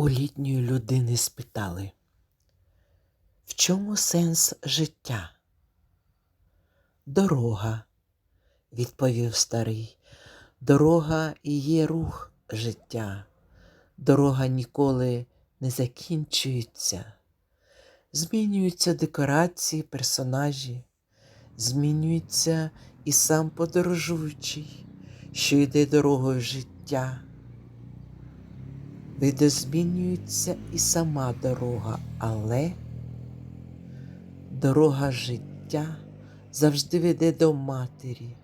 У літньої людини спитали, в чому сенс життя? Дорога, відповів старий. Дорога і є рух життя. Дорога ніколи не закінчується. Змінюються декорації, персонажі, змінюється і сам подорожуючий, що йде дорогою життя. Видозмінюється і сама дорога, але дорога життя завжди веде до матері,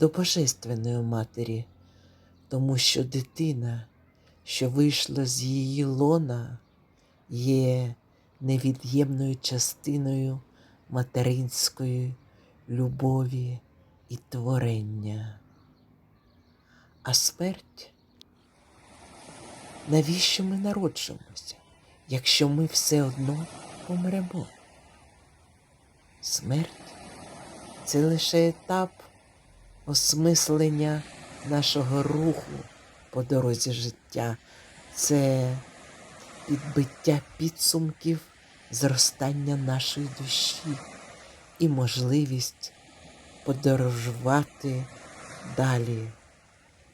до Божественної матері, тому що дитина, що вийшла з її лона, є невід'ємною частиною материнської любові і творення. А смерть навіщо ми народжуємося, якщо ми все одно помремо? Смерть це лише етап осмислення нашого руху по дорозі життя, це підбиття підсумків зростання нашої душі і можливість подорожувати далі,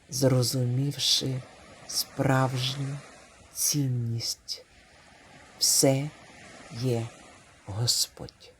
зрозумівши справжню цінність. Все є Господь.